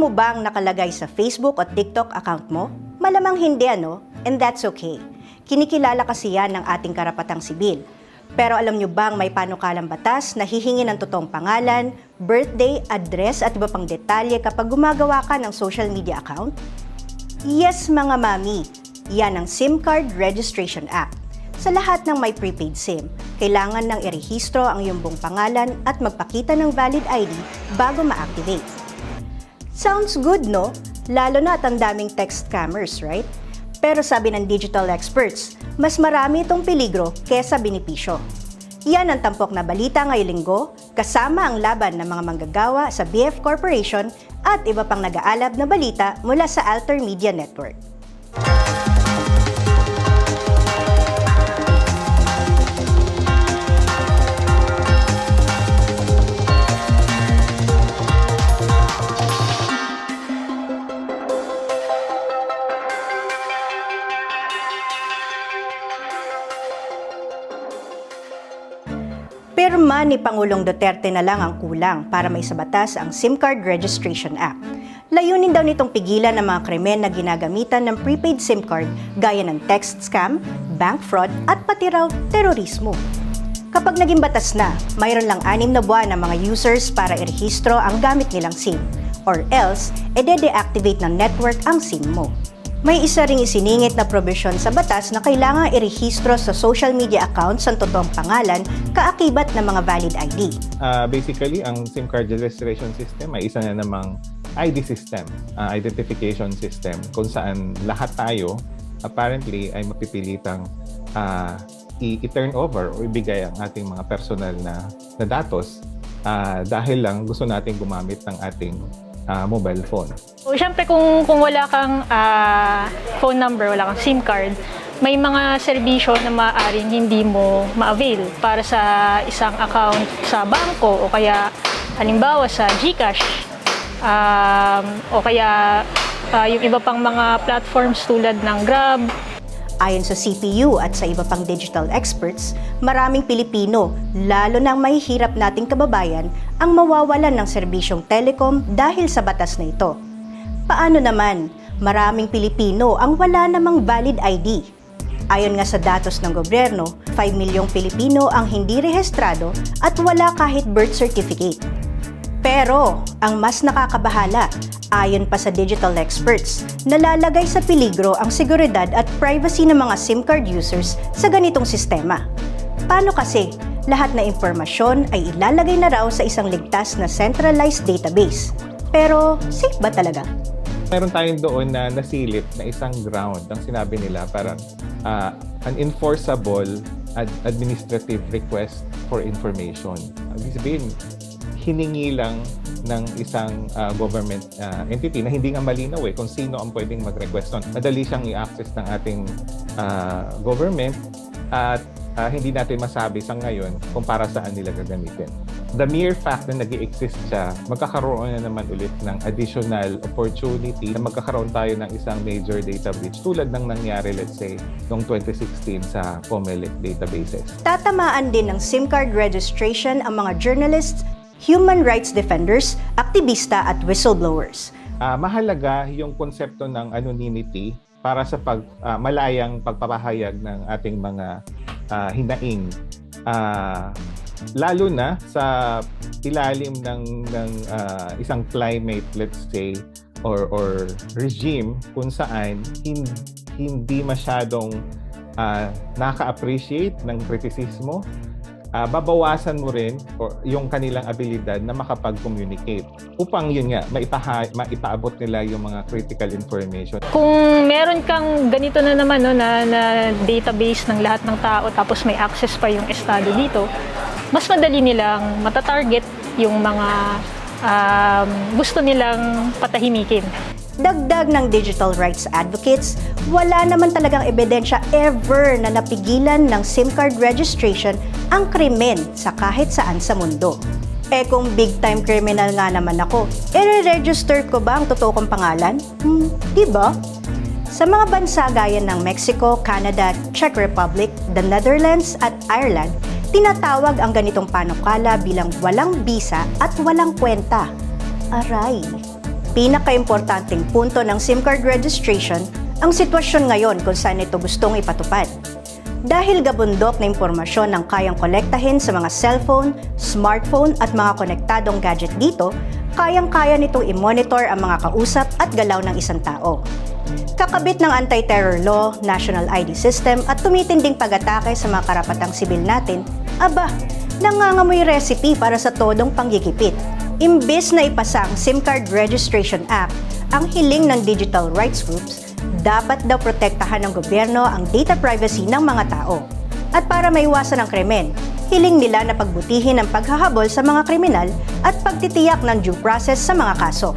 mo bang nakalagay sa Facebook o TikTok account mo? Malamang hindi ano, and that's okay. Kinikilala kasi yan ng ating karapatang sibil. Pero alam nyo bang may panukalang batas na hihingi ng totoong pangalan, birthday, address at iba pang detalye kapag gumagawa ka ng social media account? Yes mga mami, yan ang SIM Card Registration Act. Sa lahat ng may prepaid SIM, kailangan nang irehistro ang iyong buong pangalan at magpakita ng valid ID bago ma-activate. Sounds good, no? Lalo na at ang daming text scammers, right? Pero sabi ng digital experts, mas marami itong peligro kesa benepisyo. Yan ang tampok na balita ngayong linggo, kasama ang laban ng mga manggagawa sa BF Corporation at iba pang nag-aalab na balita mula sa Alter Media Network. Ni Pangulong Duterte na lang ang kulang para may sabatas ang SIM Card Registration Act. Layunin daw nitong pigilan ang mga krimen na ginagamitan ng prepaid SIM card gaya ng text scam, bank fraud at pati raw terorismo. Kapag naging batas na, mayroon lang anim na buwan ng mga users para irehistro ang gamit nilang SIM or else, ede-deactivate ng network ang SIM mo. May isa ring isiningit na probisyon sa batas na kailangan irehistro sa social media accounts ang totoong pangalan kaakibat ng mga valid ID. Ah, basically, ang SIM card registration system ay isa na namang ID system, ah, identification system, kung saan lahat tayo apparently ay mapipilitang i- i-turn over o ibigay ang ating mga personal na, na datos ah, dahil lang gusto nating gumamit ng ating ah, mobile phone. So, syempre kung, kung wala kang ah, phone number, wala kang SIM card, may mga serbisyo na maaaring hindi mo ma-avail para sa isang account sa bangko o kaya halimbawa sa GCash um, o kaya ah, yung iba pang mga platforms tulad ng Grab, Ayon sa CPU at sa iba pang digital experts, maraming Pilipino, lalo ang mahihirap nating kababayan, ang mawawalan ng serbisyong telecom dahil sa batas na ito. Paano naman? Maraming Pilipino ang wala namang valid ID. Ayon nga sa datos ng gobyerno, 5 milyong Pilipino ang hindi rehistrado at wala kahit birth certificate. Pero, ang mas nakakabahala, ayon pa sa digital experts, nalalagay sa peligro ang seguridad at privacy ng mga SIM card users sa ganitong sistema. Paano kasi? Lahat na impormasyon ay ilalagay na raw sa isang ligtas na centralized database. Pero, safe ba talaga? meron tayong doon na nasilip na isang ground ang sinabi nila parang ah, an enforceable ad- administrative request for information. Ibig sabihin, hiningi lang ng isang ah, government ah, entity na hindi nga malinaw eh kung sino ang pwedeng mag-request nun. Madali siyang i-access ng ating ah, government at ah, hindi natin masabi sa ngayon kung para saan nila gagamitin. The mere fact na nag exist siya, magkakaroon na naman ulit ng additional opportunity na magkakaroon tayo ng isang major data breach tulad ng nangyari, let's say, noong 2016 sa COMELEC databases. Tatamaan din ng SIM card registration ang mga journalists, human rights defenders, aktivista at whistleblowers. Ah, mahalaga yung konsepto ng anonymity para sa pag ah, malayang pagpapahayag ng ating mga ah, hinaing. Ah, lalo na sa ilalim ng ng ah, isang climate let's say or or regime kung saan hindi, hindi masyadong ah, naka-appreciate ng kritisismo ah, babawasan mo rin yung kanilang abilidad na makapag-communicate upang yun nga maipaha, maipaabot nila yung mga critical information. Kung meron kang ganito na naman no, na, na database ng lahat ng tao tapos may access pa yung estado dito, mas madali nilang matatarget yung mga um, gusto nilang patahimikin. Dagdag ng digital rights advocates, wala naman talagang ebidensya ever na napigilan ng SIM card registration ang krimen sa kahit saan sa mundo. Eh kung big time criminal nga naman ako, i-register ko ba ang totoo kong pangalan? Hmm, di ba? Sa mga bansa gaya ng Mexico, Canada, Czech Republic, the Netherlands at Ireland, tinatawag ang ganitong panukala bilang walang bisa at walang kwenta. Aray! Pinakaimportanteng punto ng SIM card registration ang sitwasyon ngayon kung saan ito gustong ipatupad. Dahil gabundok na impormasyon ng kayang kolektahin sa mga cellphone, smartphone at mga konektadong gadget dito, kayang-kaya nitong i-monitor ang mga kausap at galaw ng isang tao. Kakabit ng anti-terror law, national ID system at tumitinding pag-atake sa mga karapatang sibil natin, aba, nangangamoy recipe para sa todong panggigipit. Imbes na ipasa ang SIM Card Registration Act, ang hiling ng digital rights groups, dapat daw protektahan ng gobyerno ang data privacy ng mga tao. At para maiwasan ang krimen, hiling nila na pagbutihin ang paghahabol sa mga kriminal at pagtitiyak ng due process sa mga kaso.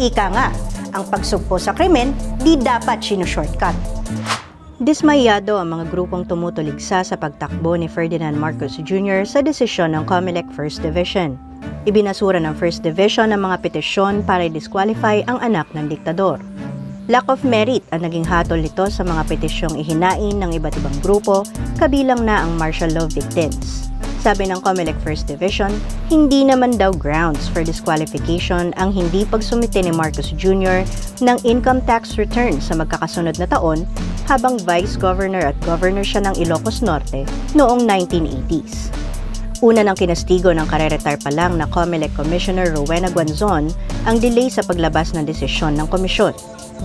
Ika nga, ang pagsugpo sa krimen di dapat sinushortcut. Dismayado ang mga grupong tumutuligsa sa pagtakbo ni Ferdinand Marcos Jr. sa desisyon ng COMELEC First Division. Ibinasura ng First Division ang mga petisyon para i-disqualify ang anak ng diktador. Lack of merit ang naging hatol nito sa mga petisyong ihinain ng iba't ibang grupo, kabilang na ang martial law victims. Sabi ng COMELEC First Division, hindi naman daw grounds for disqualification ang hindi pagsumite ni Marcos Jr. ng income tax return sa magkakasunod na taon habang Vice Governor at Governor siya ng Ilocos Norte noong 1980s. Una ng kinastigo ng kareretire pa lang na COMELEC Commissioner Rowena Guanzon ang delay sa paglabas ng desisyon ng komisyon.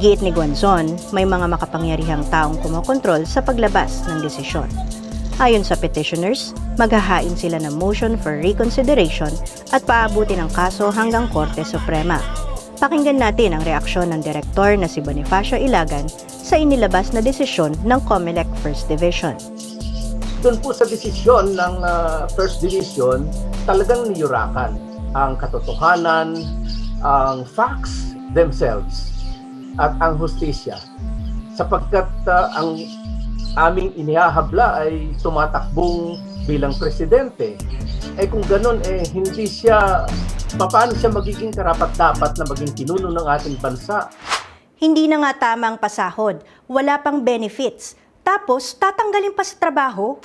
Giit ni Guanzon, may mga makapangyarihang taong kumokontrol sa paglabas ng desisyon. Ayon sa petitioners, maghahain sila ng motion for reconsideration at paabuti ng kaso hanggang Korte Suprema. Pakinggan natin ang reaksyon ng direktor na si Bonifacio Ilagan sa inilabas na desisyon ng COMELEC First Division. doon po sa desisyon ng ah, First Division, talagang niyurakan ang katotohanan, ang facts themselves, at ang hustisya. Sapagkat ah, ang aming inihahabla ay tumatakbong bilang presidente. Eh kung ganun, eh hindi siya, paano siya magiging karapat-dapat na maging pinuno ng ating bansa? Hindi na nga tama ang pasahod, wala pang benefits, tapos tatanggalin pa sa trabaho.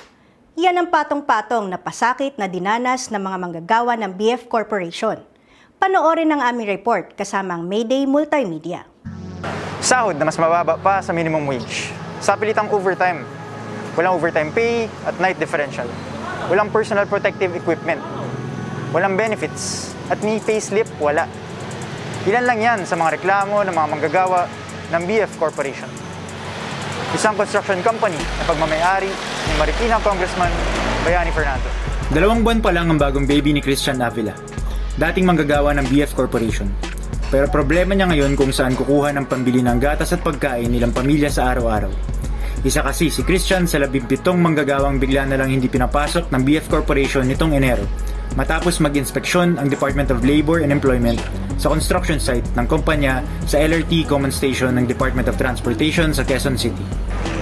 Yan ang patong-patong na pasakit na dinanas ng mga manggagawa ng BF Corporation. Panoorin ang aming report kasama ang Mayday Multimedia. Sahod na mas mababa pa sa minimum wage. Sa pilitang overtime. Walang overtime pay at night differential. Walang personal protective equipment. Walang benefits. At ni payslip, wala. Ilan lang yan sa mga reklamo ng mga manggagawa ng BF Corporation. Isang construction company na pagmamayari ni Marikina Congressman Bayani Fernando. Dalawang buwan pa lang ang bagong baby ni Christian Avila, dating manggagawa ng BF Corporation. Pero problema niya ngayon kung saan kukuha ng pambili ng gatas at pagkain nilang pamilya sa araw-araw. Isa kasi si Christian sa labimpitong manggagawang bigla na lang hindi pinapasok ng BF Corporation nitong Enero matapos mag-inspeksyon ang Department of Labor and Employment sa construction site ng kumpanya sa LRT Common Station ng Department of Transportation sa Quezon City.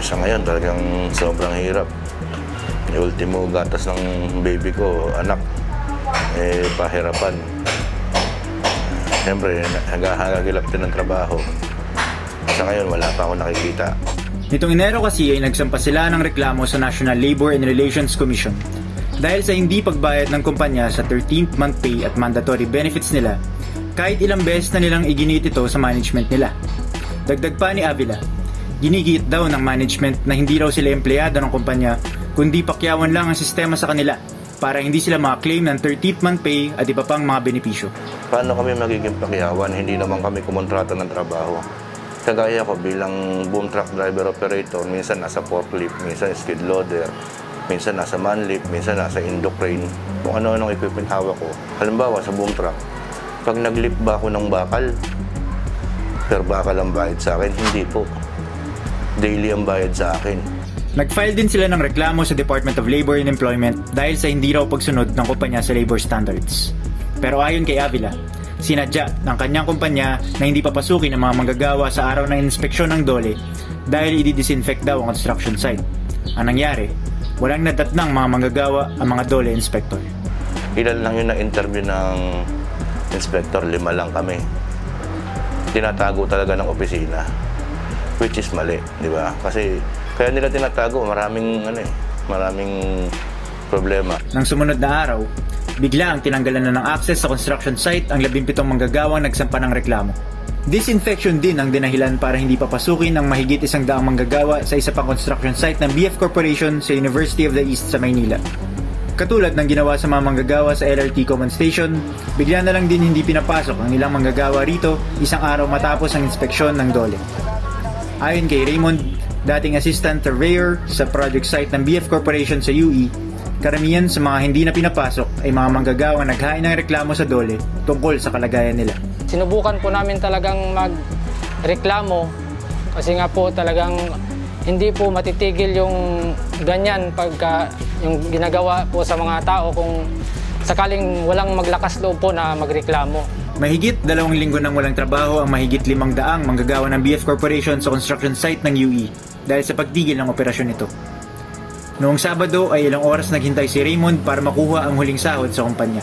Sa ngayon talagang sobrang hirap. Yung ultimo gatas ng baby ko, anak, eh pahirapan. Siyempre, naghahagilap din ng trabaho. Sa ngayon, wala pa ako nakikita. Nitong Enero kasi ay nagsampa sila ng reklamo sa National Labor and Relations Commission dahil sa hindi pagbayad ng kumpanya sa 13th month pay at mandatory benefits nila kahit ilang beses na nilang iginit ito sa management nila. Dagdag pa ni Avila, ginigit daw ng management na hindi raw sila empleyado ng kumpanya kundi pakyawan lang ang sistema sa kanila para hindi sila makaklaim ng 13th month pay at iba pang mga benepisyo. Paano kami magiging pakyawan? Hindi naman kami kumontrata ng trabaho. Kagaya ko bilang boom truck driver operator, minsan nasa forklift, minsan skid loader, minsan nasa manlift, minsan nasa indo crane. Kung ano-anong equipment hawak ko. Halimbawa sa boom truck, pag naglift ba ako ng bakal, per bakal ang bayad sa akin? Hindi po. Daily ang bayad sa akin. Nag-file din sila ng reklamo sa Department of Labor and Employment dahil sa hindi raw pagsunod ng kumpanya sa labor standards. Pero ayon kay Avila, sinadya ng kanyang kumpanya na hindi papasukin ang mga manggagawa sa araw ng inspeksyon ng dole dahil i-disinfect daw ang construction site. Ang nangyari, walang nadatnang mga manggagawa ang mga dole inspector. Ilan lang yung na-interview ng inspector, lima lang kami. Tinatago talaga ng opisina. Which is mali, di ba? Kasi kaya nila tinatago, maraming ano eh, maraming problema. Nang sumunod na araw, bigla ang tinanggalan na ng access sa construction site ang 17 manggagawang nagsampa ng reklamo. Disinfection din ang dinahilan para hindi papasukin ng mahigit isang daang manggagawa sa isa pang construction site ng BF Corporation sa University of the East sa Maynila. Katulad ng ginawa sa mga manggagawa sa LRT Common Station, bigla na lang din hindi pinapasok ang ilang manggagawa rito isang araw matapos ang inspeksyon ng DOLE. Ayon kay Raymond, dating assistant surveyor sa project site ng BF Corporation sa UE, karamihan sa mga hindi na pinapasok ay mga manggagawa naghain ng reklamo sa DOLE tungkol sa kalagayan nila. sinubukan po namin talagang magreklamo kasi nga po talagang hindi po matitigil yung ganyan pagka yung ginagawa po sa mga tao kung sakaling walang maglakas loob po na magreklamo. Mahigit dalawang linggo nang walang trabaho ang mahigit limang daang manggagawa ng BF Corporation sa construction site ng UE dahil sa pagtigil ng operasyon nito. Noong Sabado ay ilang oras naghintay si Raymond para makuha ang huling sahod sa kumpanya.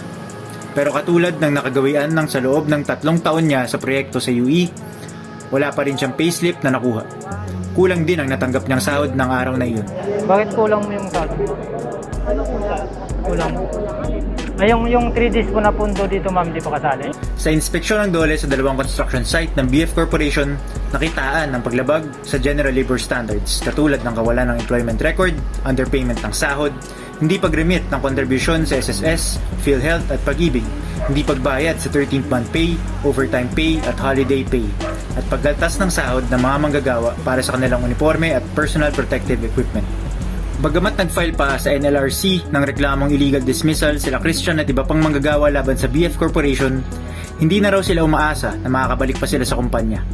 Pero katulad ng nakagawian ng sa loob ng tatlong taon niya sa proyekto sa UE, wala pa rin siyang payslip na nakuha. Kulang din ang natanggap niyang sahod ng araw na iyon. Bakit kulang mo yung sahod? Ano kulang? Kulang. Ay, yung, yung 3 days po na pundo dito ma'am, di pa kasali? Sa inspeksyon ng DOLE sa dalawang construction site ng BF Corporation, nakitaan ang paglabag sa General Labor Standards katulad ng kawalan ng employment record, underpayment ng sahod, hindi pag-remit ng kontribusyon sa SSS, PhilHealth at pag-ibig, hindi pagbayad sa 13th month pay, overtime pay at holiday pay, at paggaltas ng sahod ng mga manggagawa para sa kanilang uniforme at personal protective equipment. Bagamat nag-file pa sa NLRC ng reklamong illegal dismissal sila Christian at iba pang manggagawa laban sa BF Corporation, hindi na raw sila umaasa na makakabalik pa sila sa kumpanya.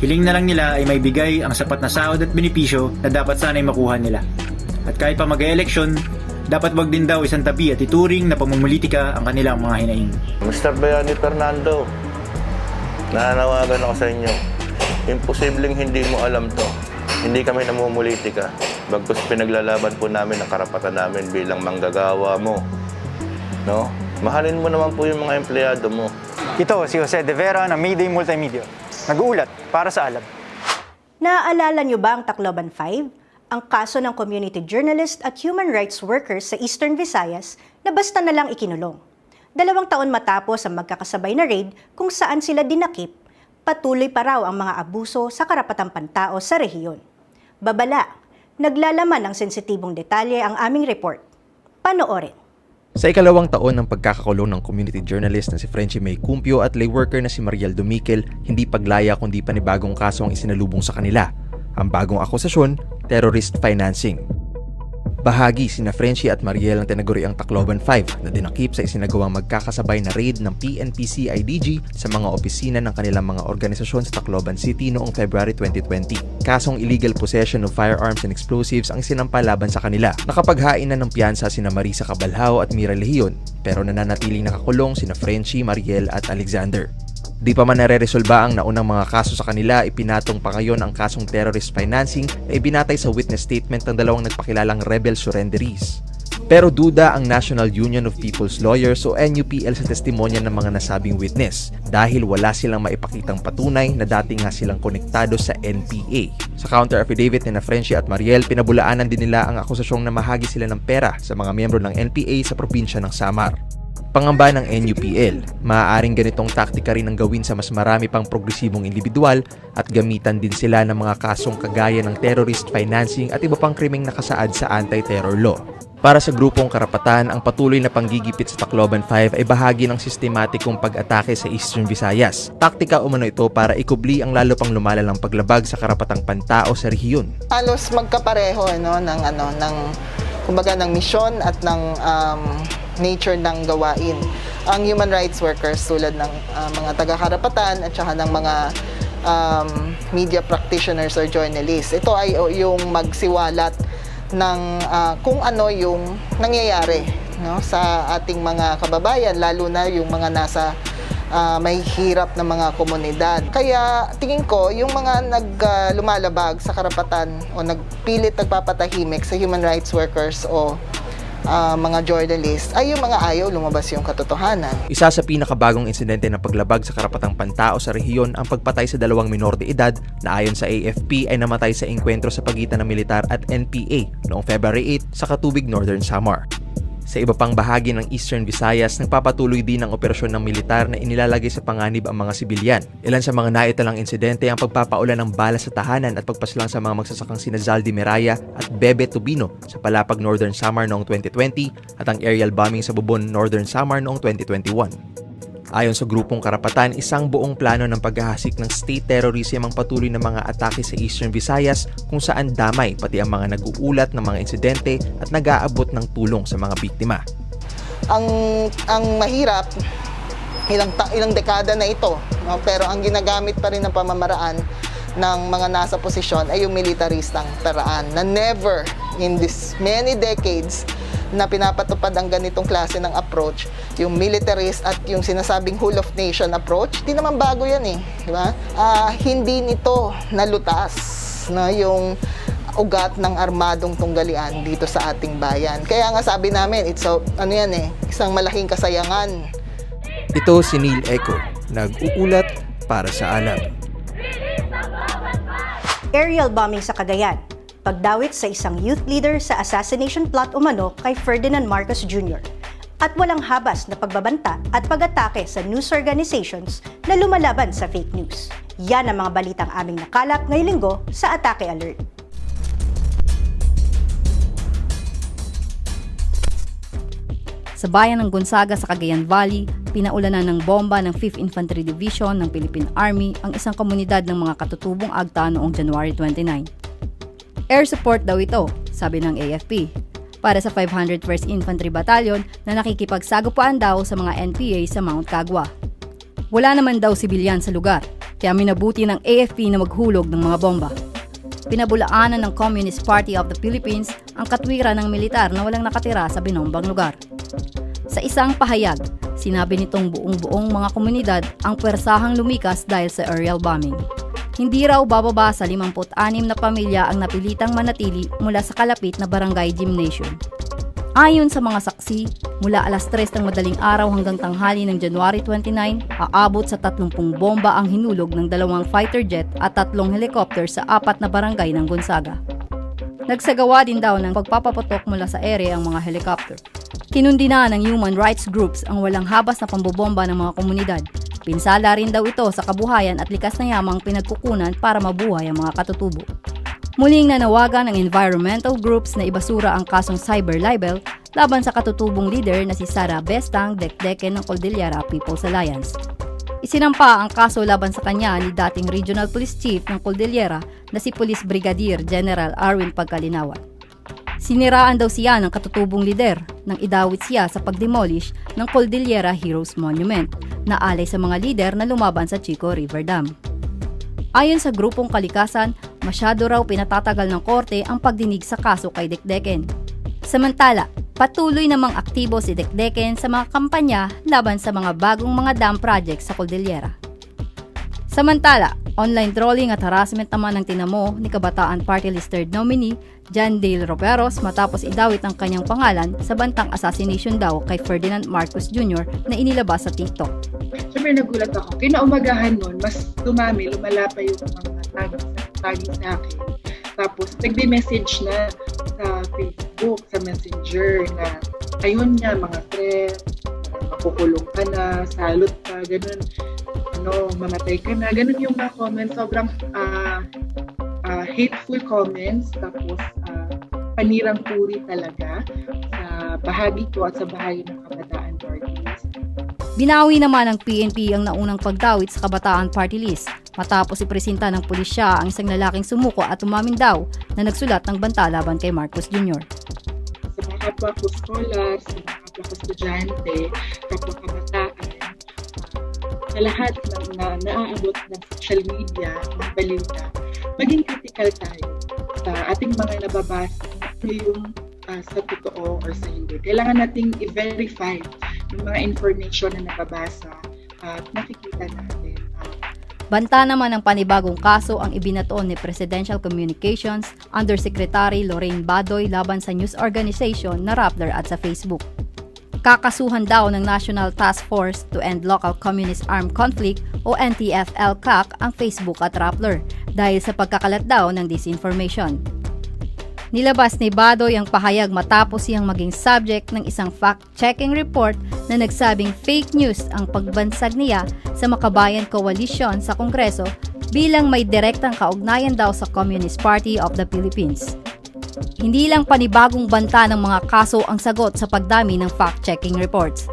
Hiling na lang nila ay may bigay ang sapat na sahod at benepisyo na dapat sana'y makuha nila. At kahit pa mag-eleksyon, dapat wag din daw isang tabi at ituring na pamumulitika ang kanilang mga hinaing. Mr. Bayani Fernando, nananawagan ako sa inyo. Imposibleng hindi mo alam to. Hindi kami namumulitika. Bagkus pinaglalaban po namin ang karapatan namin bilang manggagawa mo. No? Mahalin mo naman po yung mga empleyado mo. Ito si Jose De Vera ng Mayday Multimedia. Nag-uulat para sa Alab. Naaalala niyo ba ang Tacloban 5? Ang kaso ng community journalist at human rights workers sa Eastern Visayas na basta na lang ikinulong. Dalawang taon matapos ang magkakasabay na raid kung saan sila dinakip, patuloy pa raw ang mga abuso sa karapatang pantao sa rehiyon. Babala, naglalaman ng sensitibong detalye ang aming report. Panoorin. Sa ikalawang taon ng pagkakakulong ng community journalist na si Frenchie May Cumpio at lay worker na si Mariel Dumikel, hindi paglaya kundi panibagong kaso ang isinalubong sa kanila. Ang bagong akusasyon, terrorist financing. Bahagi sina Frenchie at Mariel ang tinaguri ang Tacloban 5 na dinakip sa isinagawang magkakasabay na raid ng PNP CIDG sa mga opisina ng kanilang mga organisasyon sa Tacloban City noong February 2020. Kasong illegal possession of firearms and explosives ang sinampa laban sa kanila. Nakapaghain na ng piyansa sina Marisa Cabalhao at Mira Lehion pero nananatiling nakakulong sina Frenchie, Mariel at Alexander. Di pa man nare-resolba ang naunang mga kaso sa kanila, ipinatong pa ngayon ang kasong terrorist financing na ibinatay sa witness statement ng dalawang nagpakilalang rebel surrenderies. Pero duda ang National Union of People's Lawyers o NUPL sa testimonya ng mga nasabing witness dahil wala silang maipakitang patunay na dati nga silang konektado sa NPA. Sa counter affidavit ni na Frenchie at Mariel, pinabulaanan din nila ang akusasyong na mahagi sila ng pera sa mga miyembro ng NPA sa probinsya ng Samar. Pangamba ng NUPL, maaaring ganitong taktika rin ang gawin sa mas marami pang progresibong individual at gamitan din sila ng mga kasong kagaya ng terrorist financing at iba pang krimeng nakasaad sa anti-terror law. Para sa grupong karapatan, ang patuloy na panggigipit sa Tacloban 5 ay bahagi ng sistematikong pag-atake sa Eastern Visayas. Taktika umano ito para ikubli ang lalo pang lumalalang paglabag sa karapatang pantao sa rehiyon. halos magkapareho no ng ano ng kumbaga ng misyon at ng um, nature ng gawain. Ang human rights workers tulad ng uh, mga taga-karapatan at saka ng mga um, media practitioners or journalists. Ito ay yung magsiwalat ng uh, kung ano yung nangyayari no sa ating mga kababayan lalo na yung mga nasa ah, may hirap na mga komunidad. Kaya tingin ko, yung mga nag ah, lumalabag sa karapatan o nagpilit nagpapatahimik sa human rights workers o ah, mga journalists ay yung mga ayaw lumabas yung katotohanan. Isa sa pinakabagong insidente ng paglabag sa karapatang pantao sa rehiyon ang pagpatay sa dalawang minor de edad na ayon sa AFP ay namatay sa engkwentro sa pagitan ng militar at NPA noong February 8 sa Katubig, Northern Samar. Sa iba pang bahagi ng Eastern Visayas, nagpapatuloy din ang operasyon ng militar na inilalagay sa panganib ang mga sibilyan. Ilan sa mga naitalang insidente ang pagpapaulan ng bala sa tahanan at pagpaslang sa mga magsasakang sina Zaldi Meraya at Bebe Tubino sa Palapag Northern Samar noong 2020 at ang aerial bombing sa Bubon Northern Samar noong 2021. Ayon sa grupong karapatan, isang buong plano ng paghahasik ng state terrorism ang patuloy ng mga atake sa Eastern Visayas kung saan damay pati ang mga nag-uulat ng mga insidente at nag-aabot ng tulong sa mga biktima. Ang ang mahirap ilang ta- ilang dekada na ito, no? pero ang ginagamit pa rin ng pamamaraan ng mga nasa posisyon ay yung militaristang paraan na never in this many decades na pinapatupad ang ganitong klase ng approach, yung militarist at yung sinasabing whole of nation approach, di naman bago yan eh, di ba? Ah, hindi nito nalutas no, yung ugat ng armadong tunggalian dito sa ating bayan. Kaya nga sabi namin, it's a, ano yan eh, isang malaking kasayangan Ito si Neil Eco, nag-uulat para sa alam. Aerial bombing sa Cagayan. Pagdawit sa isang youth leader sa assassination plot umano kay Ferdinand Marcos Jr. At walang habas na pagbabanta at pag-atake sa news organizations na lumalaban sa fake news. Yan ang mga balitang aming nakalap ngayong linggo sa Atake Alert. Sa bayan ng Gonzaga sa Cagayan Valley, pinaulanan ng bomba ng 5th Infantry Division ng Philippine Army ang isang komunidad ng mga katutubong agta noong January 29. Air support daw ito, sabi ng AFP, para sa 501st Infantry Battalion na nakikipagsagupaan daw sa mga NPA sa Mount Kagwa. Wala naman daw sibilyan sa lugar, kaya minabuti ng AFP na maghulog ng mga bomba. Pinabulaanan ng Communist Party of the Philippines ang katwiran ng militar na walang nakatira sa binombang lugar. Sa isang pahayag, sinabi nitong buong-buong mga komunidad ang pwersahang lumikas dahil sa aerial bombing. Hindi raw bababa sa 56 na pamilya ang napilitang manatili mula sa kalapit na barangay gymnasium. Ayon sa mga saksi, mula alas 3 ng madaling araw hanggang tanghali ng January 29, aabot sa 30 bomba ang hinulog ng dalawang fighter jet at tatlong helicopter sa apat na barangay ng Gonzaga. Nagsagawa din daw ng pagpapaputok mula sa ere ang mga helicopter. Kinundi na ng human rights groups ang walang habas na pambobomba ng mga komunidad. Pinsala rin daw ito sa kabuhayan at likas na yamang pinagkukunan para mabuhay ang mga katutubo. Muling nanawagan ng environmental groups na ibasura ang kasong cyber libel laban sa katutubong leader na si Sara Bestang Dekdeken ng Cordillera People's Alliance. Isinampa ang kaso laban sa kanya ni dating Regional Police Chief ng Cordillera na si Police Brigadier General Arwin Pagkalinawan. Siniraan daw siya ng katutubong lider nang idawit siya sa pagdemolish ng Cordillera Heroes Monument na alay sa mga lider na lumaban sa Chico River Dam. Ayon sa grupong kalikasan, masyado raw pinatatagal ng korte ang pagdinig sa kaso kay Dekdeken. Samantala, patuloy namang aktibo si Dekdeken sa mga kampanya laban sa mga bagong mga dam projects sa Cordillera. Samantala, online trolling at harassment naman ang tinamo ni Kabataan Party List third nominee John Dale Roperos matapos idawit ang kanyang pangalan sa bantang assassination daw kay Ferdinand Marcos Jr. na inilabas sa TikTok. Siyempre nagulat ako. Kinaumagahan nun, mas dumami, lumala yung mga tagging, tagging sa akin. Tapos, nagbe-message na sa Facebook, sa Messenger na ayun nga, mga threat, makukulong ka na, salot ka, ganun, ano, mamatay ka na, ganun yung mga comments. Sobrang ah, ah, hateful comments, tapos ah, panirang puri talaga sa bahagi ko at sa bahagi ng kabataan parties. Binawi naman ng PNP ang naunang pagdawit sa Kabataan Party List matapos ipresenta ng pulisya ang isang lalaking sumuko at umamin daw na nagsulat ng banta laban kay Marcos Jr. sa mga kapwa ko scholars, sa mga kapwa ko estudyante, kapwa sa lahat ng na, naaabot ng social media, ng balita, maging critical tayo sa ating mga nababasa kung yung ah, sa totoo or sa hindi. Kailangan nating i-verify yung mga information na nababasa at nakikita natin. Banta naman ng panibagong kaso ang ibinato ni Presidential Communications Undersecretary Lorraine Badoy laban sa news organization na Rappler at sa Facebook. Kakasuhan daw ng National Task Force to End Local Communist Armed Conflict o NTF-LCAC ang Facebook at Rappler dahil sa pagkakalat daw ng disinformation. Nilabas ni Badoy ang pahayag matapos siyang maging subject ng isang fact-checking report na nagsabing fake news ang pagbansag niya sa Makabayan Coalition sa Kongreso bilang may direktang kaugnayan daw sa Communist Party of the Philippines. Hindi lang panibagong banta ng mga kaso ang sagot sa pagdami ng fact-checking reports.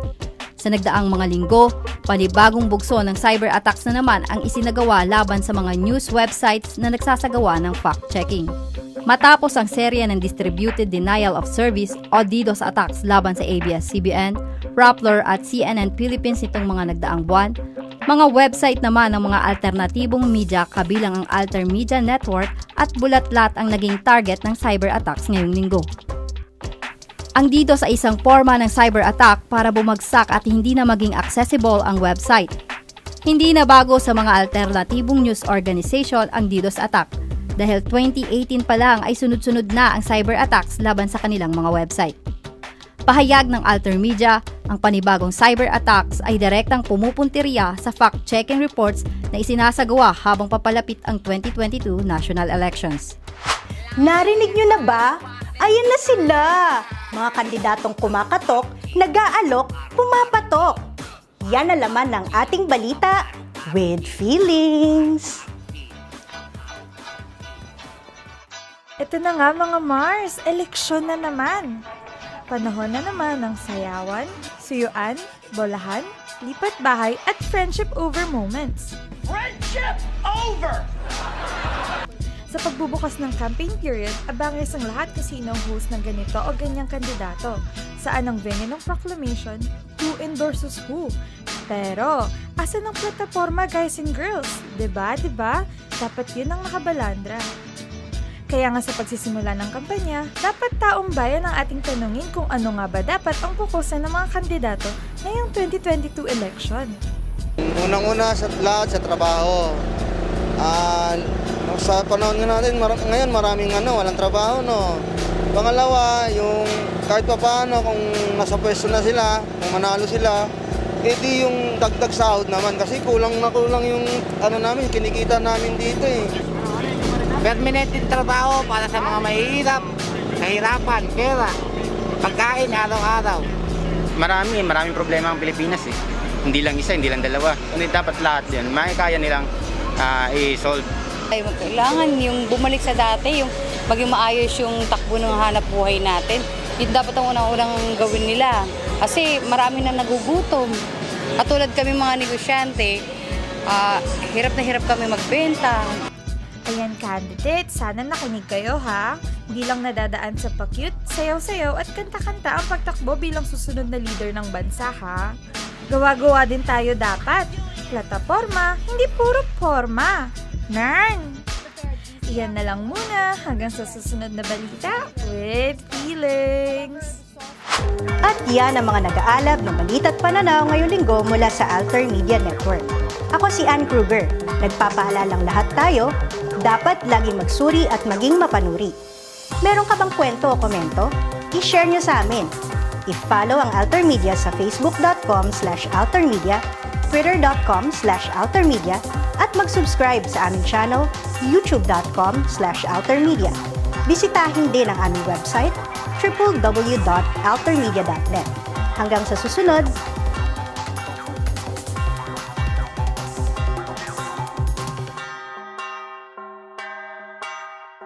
Sa nagdaang mga linggo, panibagong bugso ng cyber attacks na naman ang isinagawa laban sa mga news websites na nagsasagawa ng fact-checking. Matapos ang serya ng Distributed Denial of Service o DDoS attacks laban sa ABS-CBN, Rappler at CNN Philippines nitong mga nagdaang buwan, mga website naman ng mga alternatibong media kabilang ang Alter Media Network at Bulatlat ang naging target ng cyber attacks ngayong linggo. Ang DDoS ay isang forma ng cyber attack para bumagsak at hindi na maging accessible ang website. Hindi na bago sa mga alternatibong news organization ang DDoS attack dahil 2018 pa lang ay sunod-sunod na ang cyber attacks laban sa kanilang mga website. Pahayag ng Alter Media, ang panibagong cyber attacks ay direktang pumupuntirya sa fact-checking reports na isinasagawa habang papalapit ang 2022 national elections. Narinig nyo na ba? Ayan na sila! Mga kandidatong kumakatok, nag-aalok, pumapatok. Yan na laman ng ating balita with feelings. Ito na nga mga Mars, eleksyon na naman. Panahon na naman ng sayawan, suyuan, bolahan, lipat bahay at friendship over moments. Friendship over! Sa pagbubukas ng campaign period, abangis ang lahat kasi ang host ng ganito o ganyang kandidato. Saan ang venue ng proclamation, who endorses who. Pero, asa ng plataforma guys and girls? ba? 'Di ba? Dapat yun ang nakabalandra. Kaya nga sa pagsisimula ng kampanya, dapat taong bayan ang ating tanungin kung ano nga ba dapat ang kukusan ng mga kandidato ngayong 2022 election. Unang-una sa lahat sa trabaho. Ah, sa panahon natin, mar- ngayon maraming ano, walang trabaho, no. Pangalawa, yung kahit pa paano kung nasa pwesto na sila, kung manalo sila, edi yung dagdag sahod naman kasi kulang na kulang yung ano namin, kinikita namin dito eh. Permanenteng trabaho para sa mga mahihirap, kahirapan, pera, pagkain araw-araw. Marami, maraming problema ang Pilipinas eh. Hindi lang isa, hindi lang dalawa. Hindi dapat lahat yan. May kaya nilang ah, i-solve. Ay, kailangan yung bumalik sa dati, yung maging maayos yung takbo ng hanap buhay natin. Yun dapat ang unang-unang gawin nila. Kasi marami na nagugutom. Katulad kami mga negosyante, ah, hirap na hirap kami magbenta. Ayan candidate, sana nakinig kayo ha. Hindi lang nadadaan sa pa-cute, sayaw-sayaw at kanta-kanta ang pagtakbo bilang susunod na leader ng bansa ha. Gawa-gawa din tayo dapat. Plataforma, hindi puro forma. Nern! Iyan na lang muna hanggang sa susunod na balita with feelings. At yan ang mga nag-aalab ng balita at pananaw ngayong linggo mula sa Alter Media Network. Ako si Ann Kruger. Nagpapaalalang lahat tayo, dapat laging magsuri at maging mapanuri. Meron ka bang kwento o komento? I-share nyo sa amin. I-follow ang Alter Media sa facebook.com slash altermedia, twitter.com slash altermedia, at mag-subscribe sa aming channel, youtube.com slash altermedia. Bisitahin din ang aming website, www.altermedia.net. Hanggang sa susunod,